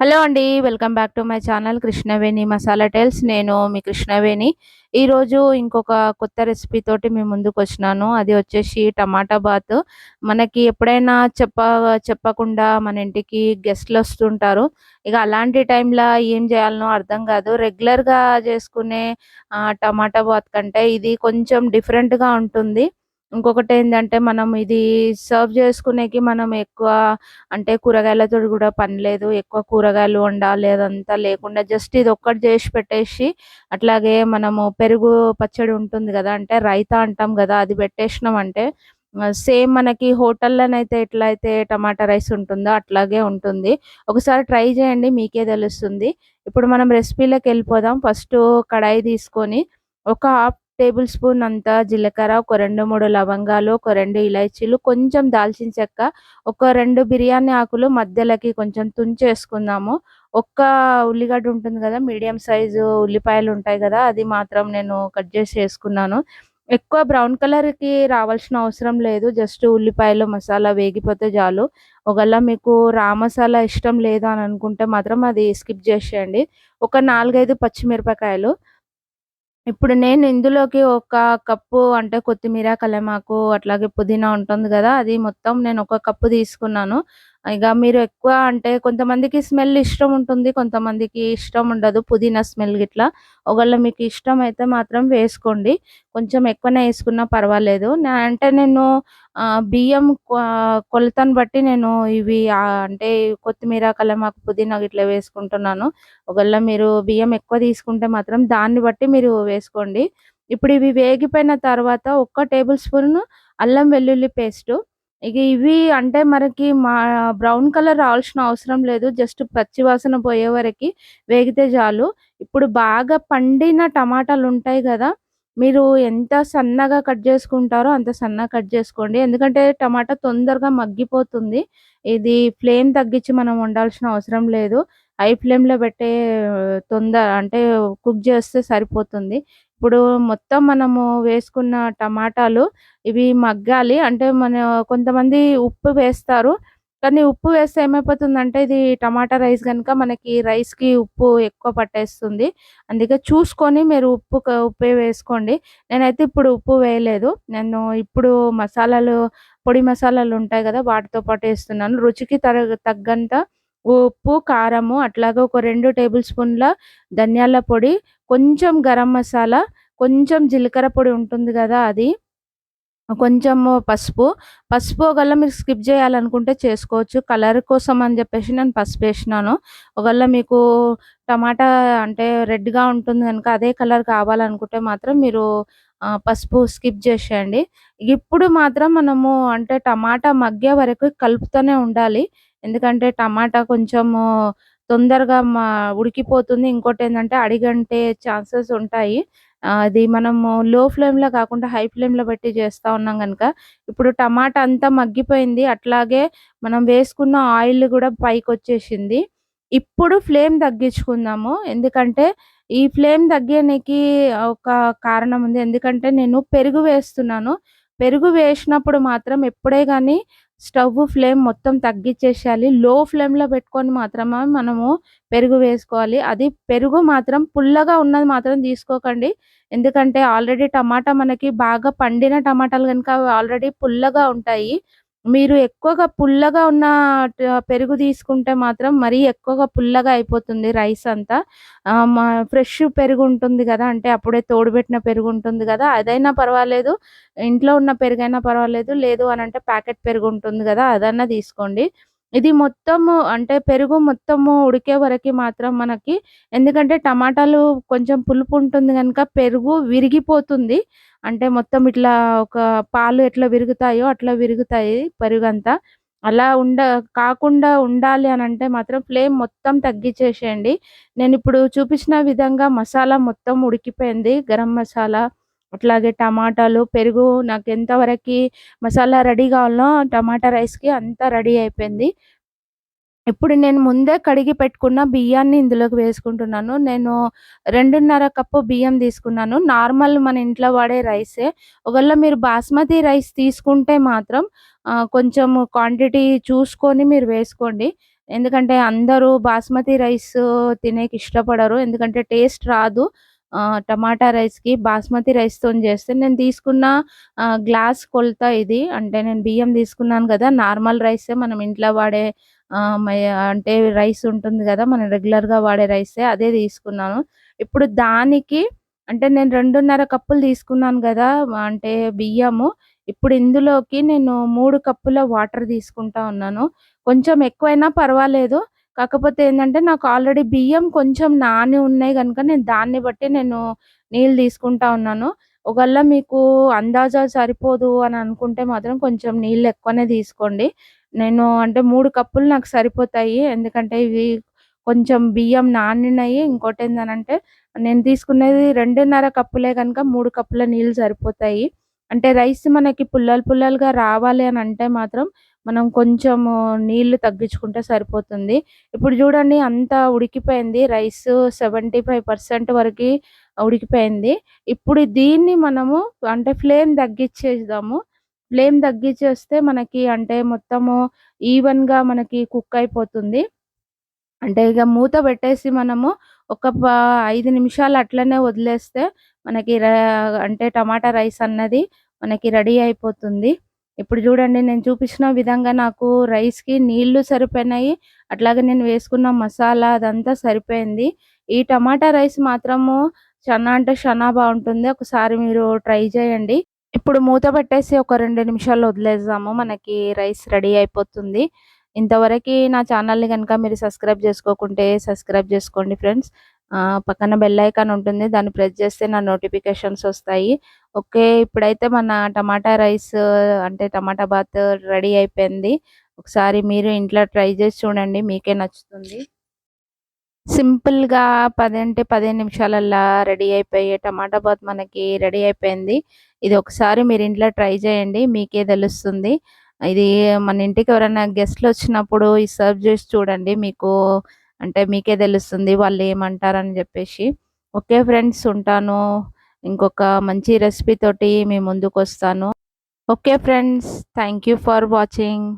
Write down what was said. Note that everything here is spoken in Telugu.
హలో అండి. Welcome back to my channel Krishnaveni masala tiles. నేను మీ కృష్ణవేణి. ఈరోజు ఇంకొక కొత్త రెసిపీ తోటి మీ ముందుకొచ్చినాను. అది వచ్చేసి టమాటా బాత్. మనకి ఎప్పుడైనా చెప్ప చెప్పకుండా మన ఇంటికి గెస్ట్‌లొస్తుంటారు. ఇక అలాంటి టైంలో ఏం చేయాలనో అర్థం కాదు. రెగ్యులర్‌గా చేసుకునే టమాటా బాత్ కంటే ఇది కొంచెం డిఫరెంట్‌గా ఉంటుంది. ఇంకొకటి ఏంటంటే మనం ఇది సర్వ్ చేసుకునేకి మనం ఎక్కువ అంటే కూరగాయలతో కూడా పని లేదు. ఎక్కువ కూరగాయలు వండాలి అదంతా లేకుండా జస్ట్ ఇది ఒక్కటి చేసి పెట్టేసి అట్లాగే మనము పెరుగు పచ్చడి ఉంటుంది కదా అంటే రైతా అంటాం కదా అది పెట్టేసినాం అంటే సేమ్ మనకి హోటల్‌లోనైతే ఎట్లయితే టమాటా రైస్ ఉంటుందో అట్లాగే ఉంటుంది. ఒకసారి ట్రై చేయండి మీకే తెలుస్తుంది. ఇప్పుడు మనం రెసిపీలోకెళ్ళిపోదాం. ఫస్ట్ కడాయి తీసుకొని ఒక హాఫ్ టేబుల్ స్పూన్ అంత జీలకర్ర, ఒక 2, 3 లవంగాలు, ఒక రెండు ఇలాచీలు, కొంచెం దాల్చిన చెక్క, ఒక రెండు బిర్యానీ ఆకులు మధ్యలోకి కొంచెం తుంచేసుకుందాము. ఒక్క ఉల్లిగడ్డ ఉంటుంది కదా మీడియం సైజు ఉల్లిపాయలు ఉంటాయి కదా అది మాత్రం నేను కట్ చేసి వేసుకున్నాను ఎక్కువ బ్రౌన్ కలర్‌కి రావాల్సిన అవసరం లేదు. జస్ట్ ఉల్లిపాయలు, మసాలా వేగిపోతే చాలు. ఒకవేళ మీకు రా మసాలా ఇష్టం లేదు అని అనుకుంటే మాత్రం అది స్కిప్ చేసేయండి. ఒక 4, 5 పచ్చిమిరపకాయలు ఇప్పుడు నేను ఇందులోకి ఒక కప్పు అంటే కొత్తిమీర, కలమాకు అట్లాగే పుదీనా ఉంటుంది కదా అది మొత్తం నేను ఒక కప్పు తీసుకున్నాను. ఇక మీరు ఎక్కువ అంటే కొంతమందికి స్మెల్ ఇష్టం ఉంటుంది. కొంతమందికి ఇష్టం ఉండదు. పుదీనా స్మెల్ గిట్లా. ఒకవేళ మీకు ఇష్టం అయితే మాత్రం వేసుకోండి. కొంచెం ఎక్కువనే వేసుకున్నా పర్వాలేదు. నా అంటే నేను బియ్యం కొలతను బట్టి నేను ఇవి అంటే కొత్తిమీర, కలమాకు పుదీనా గిట్ల వేసుకుంటున్నాను. ఒకవేళ మీరు బియ్యం ఎక్కువ తీసుకుంటే మాత్రం దాన్ని బట్టి మీరు వేసుకోండి. ఇప్పుడు ఇవి వేగిపోయిన తర్వాత ఒక్క టేబుల్ స్పూన్ అల్లం వెల్లుల్లి పేస్టు. ఇక ఇవి అంటే మనకి మా బ్రౌన్ కలర్ రావాల్సిన అవసరం లేదు. జస్ట్ పచ్చి వాసన పోయే వరకి వేగితే చాలు. ఇప్పుడు బాగా పండిన టమాటాలు ఉంటాయి కదా మీరు ఎంత సన్నగా కట్ చేసుకుంటారో అంత సన్నగా కట్ చేసుకోండి. ఎందుకంటే టమాటా తొందరగా మగ్గిపోతుంది. ఇది ఫ్లేమ్ తగ్గించి మనం వండాల్సిన అవసరం లేదు. హై ఫ్లేమ్‌లో పెట్టే తొందర అంటే కుక్ చేస్తే సరిపోతుంది. ఇప్పుడు మొత్తం మనము వేసుకున్న టమాటాలు ఇవి మగ్గాలి. అంటే మన కొంతమంది ఉప్పు వేస్తారు. కానీ ఉప్పు వేస్తే ఏమైపోతుందంటే ఇది టమాటా రైస్ కనుక మనకి రైస్‌కి ఉప్పు ఎక్కువ పట్టేస్తుంది. అందుకే చూసుకొని మీరు ఉప్పు ఉప్పు ఉప్పే వేసుకోండి. నేనైతే ఇప్పుడు ఉప్పు వేయలేదు. నేను ఇప్పుడు మసాలాలు పొడి మసాలాలు ఉంటాయి కదా వాటితో పాటు వేస్తున్నాను రుచికి తగ్గంత ఉప్పు, కారము అట్లాగే ఒక రెండు టేబుల్ స్పూన్ల ధనియాల పొడి, కొంచెం గరం మసాలా, కొంచెం జీలకర్ర పొడి ఉంటుంది కదా అది. కొంచెం పసుపు. పసుపు ఒకవేళ మీరు స్కిప్ చేయాలనుకుంటే చేసుకోవచ్చు. కలర్ కోసం అని చెప్పేసి నేను పసుపు వేసినాను ఒకవేళ మీకు టమాటా అంటే రెడ్‌గా ఉంటుంది కనుక అదే కలర్ కావాలనుకుంటే మాత్రం మీరు పసుపు స్కిప్ చేసేయండి. ఇప్పుడు మాత్రం మనము అంటే టమాటా మగ్గే వరకు కలుపుతూనే ఉండాలి. ఎందుకంటే టమాటా కొంచెము తొందరగా మా ఉడికిపోతుంది. ఇంకోటి ఏంటంటే అడిగంటే ఛాన్సెస్ ఉంటాయి. అది మనము లో ఫ్లేమ్‌లో కాకుండా హై ఫ్లేమ్‌లో పెట్టి చేస్తా ఉన్నాం కనుక ఇప్పుడు టమాటా అంతా మగ్గిపోయింది. అట్లాగే మనం వేసుకున్న ఆయిల్ కూడా పైకి వచ్చేసింది ఇప్పుడు ఫ్లేమ్ తగ్గించుకుందాము. ఎందుకంటే ఈ ఫ్లేమ్ తగ్గడానికి ఒక కారణం ఉంది. ఎందుకంటే నేను పెరుగు వేస్తున్నాను. పెరుగు వేసినప్పుడు మాత్రం ఎప్పుడే కానీ స్టవ్ ఫ్లేమ్ మొత్తం తగ్గించేసేయాలి లో ఫ్లేమ్‌లో పెట్టుకొని మాత్రమే మనము పెరుగు వేసుకోవాలి. అది పెరుగు మాత్రం పుల్లగా ఉన్నది మాత్రం తీసుకోకండి. ఎందుకంటే ఆల్రెడీ టమాటా మనకి బాగా పండిన టమాటాలు కనుక అవి ఆల్రెడీ పుల్లగా ఉంటాయి. మీరు ఎక్కువగా పుల్లగా ఉన్న పెరుగు తీసుకుంటే మాత్రం మరీ ఎక్కువగా పుల్లగా అయిపోతుంది రైస్ అంతా. మా ఫ్రెష్ పెరుగు ఉంటుంది కదా అంటే అప్పుడే తోడుబెట్టిన పెరుగు ఉంటుంది కదా అదైనా పర్వాలేదు. ఇంట్లో ఉన్న పెరుగైనా పర్వాలేదు. లేదు అని అంటే ప్యాకెట్ పెరుగు ఉంటుంది కదా అదన్నా తీసుకోండి. ఇది మొత్తము అంటే పెరుగు మొత్తము ఉడికే వరకి మాత్రం మనకి ఎందుకంటే టమాటాలు కొంచెం పులుపు ఉంటుంది కనుక పెరుగు విరిగిపోతుంది. అంటే మొత్తం ఇట్లా ఒక పాలు ఎట్లా విరుగుతాయో అట్లా విరుగుతాయి పెరుగు అంతా అలా ఉండ కాకుండా ఉండాలి అని అంటే మాత్రం ఫ్లేమ్ మొత్తం తగ్గించేసేయండి నేను ఇప్పుడు చూపించిన విధంగా మసాలా మొత్తం ఉడికిపోయింది. గరం మసాలా, అట్లాగే టమాటాలు, పెరుగు నాకు ఎంతవరకు మసాలా రెడీ కావాలో టమాటా రైస్‌కి అంతా రెడీ అయిపోయింది. ఇప్పుడు నేను ముందే కడిగి పెట్టుకున్న బియ్యాన్ని ఇందులోకి వేసుకుంటున్నాను. నేను 2:30 కప్పు బియ్యం తీసుకున్నాను. నార్మల్ మన ఇంట్లో వాడే రైసే. ఒకవేళ మీరు బాస్మతి రైస్ తీసుకుంటే మాత్రం కొంచెం క్వాంటిటీ చూసుకొని మీరు వేసుకోండి. ఎందుకంటే అందరూ బాస్మతి రైస్ తినేకి ఇష్టపడరు ఎందుకంటే టేస్ట్ రాదు టమాటా రైస్కి బాస్మతి రైస్తో చేస్తే నేను తీసుకున్న గ్లాస్ కొలత ఇది. అంటే నేను బియ్యం తీసుకున్నాను కదా నార్మల్ రైసే మనం ఇంట్లో వాడే అంటే రైస్ ఉంటుంది కదా మనం రెగ్యులర్గా వాడే రైసే అదే తీసుకున్నాను. ఇప్పుడు దానికి అంటే నేను రెండున్నర కప్పులు తీసుకున్నాను కదా అంటే బియ్యము. ఇప్పుడు ఇందులోకి నేను మూడు కప్పుల వాటర్ తీసుకుంటా ఉన్నాను. కొంచెం ఎక్కువైనా పర్వాలేదు. కాకపోతే ఏంటంటే నాకు ఆల్రెడీ బియ్యం కొంచెం నాని ఉన్నాయి కనుక నేను దాన్ని బట్టి నేను నీళ్ళు తీసుకుంటా ఉన్నాను. ఒకవేళ మీకు అందాజా సరిపోదు అని అనుకుంటే మాత్రం కొంచెం నీళ్ళు ఎక్కువనే తీసుకోండి. నేను అంటే మూడు కప్పులు నాకు సరిపోతాయి. ఎందుకంటే ఇవి కొంచెం బియ్యం నానినాయి. ఇంకోటి ఏంటంటే నేను తీసుకునేది రెండున్నర కప్పులే కనుక మూడు కప్పుల నీళ్ళు సరిపోతాయి. అంటే రైస్ మనకి పుల్లలు పుల్లలుగా రావాలి అని అంటే మాత్రం మనం కొంచెం నీళ్ళు తగ్గించుకుంటే సరిపోతుంది. ఇప్పుడు చూడండి అంతా ఉడికిపోయింది. రైస్ సెవెంటీ ఫైవ్ పర్సెంట్ వరకు ఉడికిపోయింది. ఇప్పుడు దీన్ని మనము అంటే ఫ్లేమ్ తగ్గించేద్దాము. ఫ్లేమ్ తగ్గించేస్తే మనకి అంటే మొత్తము ఈవెన్గా మనకి కుక్ అయిపోతుంది. అంటే ఇక మూత పెట్టేసి మనము ఒక ఐదు నిమిషాలు అట్లనే వదిలేస్తే మనకి అంటే టమాటా రైస్ అన్నది మనకి రెడీ అయిపోతుంది. ఇప్పుడు చూడండి నేను చూపించిన విధంగా నాకు రైస్కి నీళ్ళు సరిపోయినాయి. అట్లాగే నేను వేసుకున్న మసాలా అదంతా సరిపోయింది. ఈ టమాటా రైస్ మాత్రము చాలా అంటే చాలా బాగుంటుంది. ఒకసారి మీరు ట్రై చేయండి. ఇప్పుడు మూత పెట్టేసి ఒక రెండు నిమిషాలు వదిలేద్దాము. మనకి రైస్ రెడీ అయిపోతుంది. ఇంతవరకు నా ఛానల్ని కనుక మీరు సబ్స్క్రైబ్ చేసుకోకుంటే సబ్స్క్రైబ్ చేసుకోండి ఫ్రెండ్స్. పక్కన బెల్ ఐకాన్ ఉంటుంది. దాన్ని ప్రెస్ చేస్తే నా నోటిఫికేషన్స్ వస్తాయి. ఓకే ఇప్పుడైతే మన టమాటా రైస్ అంటే టమాటా బాత్ రెడీ అయిపోయింది. ఒకసారి మీరు ఇంట్లో ట్రై చేసి చూడండి మీకే నచ్చుతుంది. సింపుల్గా పదంటే పదిహేను నిమిషాలల్లా రెడీ అయిపోయే టమాటా బాత్ మనకి రెడీ అయిపోయింది. ఇది ఒకసారి మీరు ఇంట్లో ట్రై చేయండి మీకే తెలుస్తుంది. ఇది మన ఇంటికి ఎవరైనా గెస్ట్లు వచ్చినప్పుడు ఈ సర్వ్ చేసి చూడండి మీకు అంటే మీకే తెలుస్తుంది వాళ్ళు ఏమంటారని చెప్పేసి. ఓకే ఫ్రెండ్స్ ఉంటాను. ఇంకొక మంచి రెసిపీ తోటి మీ ముందుకు వస్తాను okay friends thank you for watching.